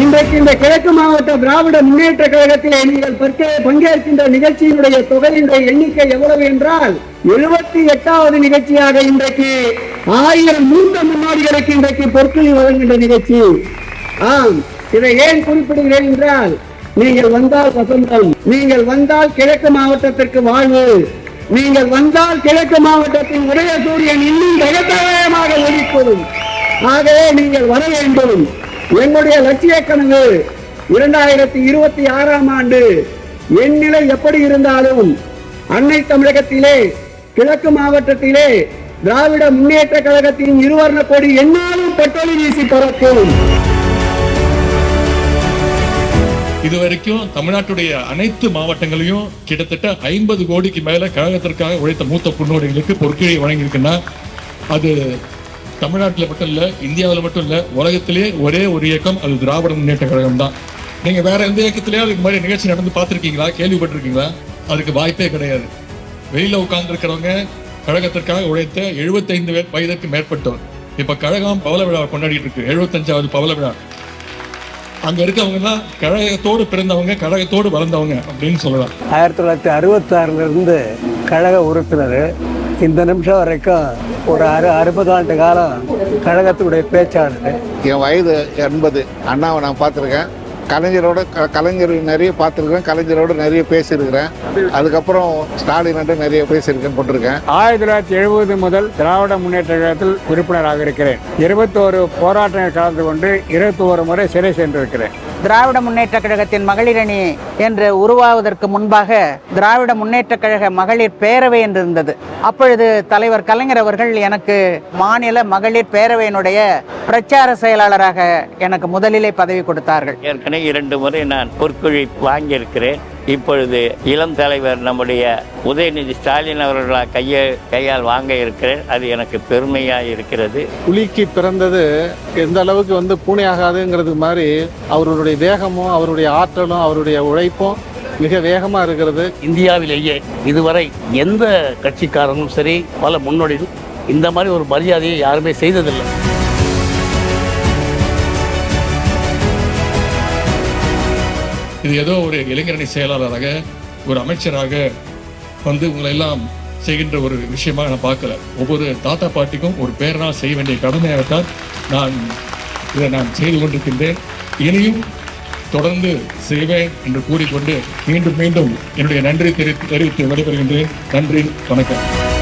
இன்றைக்கு இந்த கிழக்கு மாவட்ட திராவிட முன்னேற்ற கழகத்திலே நீங்கள் பங்கேற்கின்ற நிகழ்ச்சியினுடைய தொகையினுடைய எண்ணிக்கை எவ்வளவு என்றால் எழுபத்தி எட்டாவது நிகழ்ச்சியாக இன்றைக்கு ஆயிரம் மூன்று முன்னோடிகளுக்கு இன்றைக்கு பொற்களி வழங்குகின்ற நிகழ்ச்சி. ஆம் இதை ஏன் குறிப்பிடுகிறேன் என்றால் நீங்கள் வந்தால் வசந்தம் நீங்கள் வந்தால் கிழக்கு மாவட்டத்திற்கு வாழ்வு நீங்கள் வந்தால் கிழக்கு மாவட்டத்தின் உடைய சூரியன் இன்னும் தகதகமாக ஆகவே நீங்கள் வர வேண்டும். என்னுடைய லட்சிய கனவு இரண்டாயிரத்தி இருபத்தி ஆறாம் ஆண்டு என் நிலை எப்படி இருந்தாலும் அன்னை தமிழகத்திலே கிழக்கு மாவட்டத்திலே திராவிட முன்னேற்ற கழகத்தின் இருவர்ண கொடி என்னாலும் பெட்ரோலி வீசி பறக்கும் இதுவரைக்கும் தமிழ்நாட்டுடைய அனைத்து மாவட்டங்களையும் கிட்டத்தட்ட ஐம்பது கோடிக்கு மேல கழகத்திற்காக உழைத்த மூத்த புண்ணோடிகளுக்கு பொற்கிழை வழங்கியிருக்குன்னா அது தமிழ்நாட்டில் மட்டும் இல்லை இந்தியாவில் மட்டும் இல்லை உலகத்திலே ஒரே ஒரு இயக்கம் அது திராவிட முன்னேற்ற கழகம் தான். நீங்க வேற எந்த இயக்கத்திலேயே அதுக்கு மாதிரி நிகழ்ச்சி நடந்து பார்த்துருக்கீங்களா? கேள்விப்பட்டிருக்கீங்களா? அதுக்கு வாய்ப்பே கிடையாது. வெளியில உட்கார்ந்துருக்கிறவங்க கழகத்திற்காக உழைத்த 75 வயதுக்கு மேற்பட்டோர். இப்ப கழகம் பவள விழா கொண்டாடிட்டு இருக்கு. எழுபத்தஞ்சாவது பவள விழா. அங்க இருக்கவங்க கழகத்தோடு பிறந்தவங்க கழகத்தோடு வளர்ந்தவங்க அப்படின்னு சொல்லலாம். ஆயிரத்தி தொள்ளாயிரத்தி அறுபத்தாறுல இருந்து கழக உறுப்பினர் இந்த நிமிஷம் வரைக்கும் ஒரு அறு அறுபது ஆண்டு காலம் கழகத்துடைய பேச்சாளர் என் வயது எண்பது. அண்ணாவை நான் பார்த்துருக்கேன். கலைஞரோட க- கலைஞர் நிறைய பார்த்துருக்கேன். கலைஞரோட நிறைய பேசியிருக்கிறேன். அதுக்கப்புறம் ஸ்டாலினோட நிறைய பேசியிருக்கேன் போட்டிருக்கேன். ஆயிரத்தி தொள்ளாயிரத்தி எழுபது முதல் திராவிட முன்னேற்ற கழகத்தில் உறுப்பினராக இருக்கிறேன். இருபத்தோரு போராட்டங்கள் கலந்து கொண்டு இருபத்தோரு முறை சிறை சென்றிருக்கிறேன். திராவிட முன்னேற்ற கழகத்தின் மகளிரணி என்று உருவாவதற்கு முன்பாக திராவிட முன்னேற்ற கழக மகளிர் பேரவை என்று இருந்தது. அப்பொழுது தலைவர் கலைஞர் அவர்கள் எனக்கு மாநில மகளிர் பேரவையினுடைய பிரச்சார செயலாளராக எனக்கு முதலிலே பதவி கொடுத்தார்கள். ஏற்கனவே இரண்டு முறை நான் பொற்குழி வாங்கியிருக்கிறேன். இப்பொழுது இளம் தலைவர் நம்முடைய உதயநிதி ஸ்டாலின் அவர்களால் கையை கையால் வாங்க இருக்கிறேன் அது எனக்கு பெருமையாக இருக்கிறது. புலிக்கு பிறந்தது எந்த அளவுக்கு வந்து பூனை ஆகாதுங்கிறது மாதிரி அவருடைய வேகமும் அவருடைய ஆற்றலும் அவருடைய உழைப்பும் மிக வேகமா இருக்கிறது. இந்தியாவிலேயே இதுவரை எந்த கட்சிக்காரனும் சரி பல முன்னோடிகள் இந்த மாதிரி ஒரு மரியாதையை யாருமே செய்ததில்லை. இது ஏதோ ஒரு இளைஞரணி செயலாளராக ஒரு அமைச்சராக வந்து உங்களை எல்லாம் செய்கின்ற ஒரு விஷயமா நான் பார்க்கல. ஒவ்வொரு தாத்தா பாட்டிக்கும் ஒரு பேரனால் செய்ய வேண்டிய கடமையாகத்தான் நான் இதை நான் செய்து கொண்டிருக்கின்றேன். இனியும் தொடர்ந்து செய்வேன் என்று கூறிக்கொண்டு மீண்டும் மீண்டும் என்னுடைய நன்றி தெரிவித்து தெரிவித்து விடைபெறுகின்றேன். நன்றி வணக்கம்.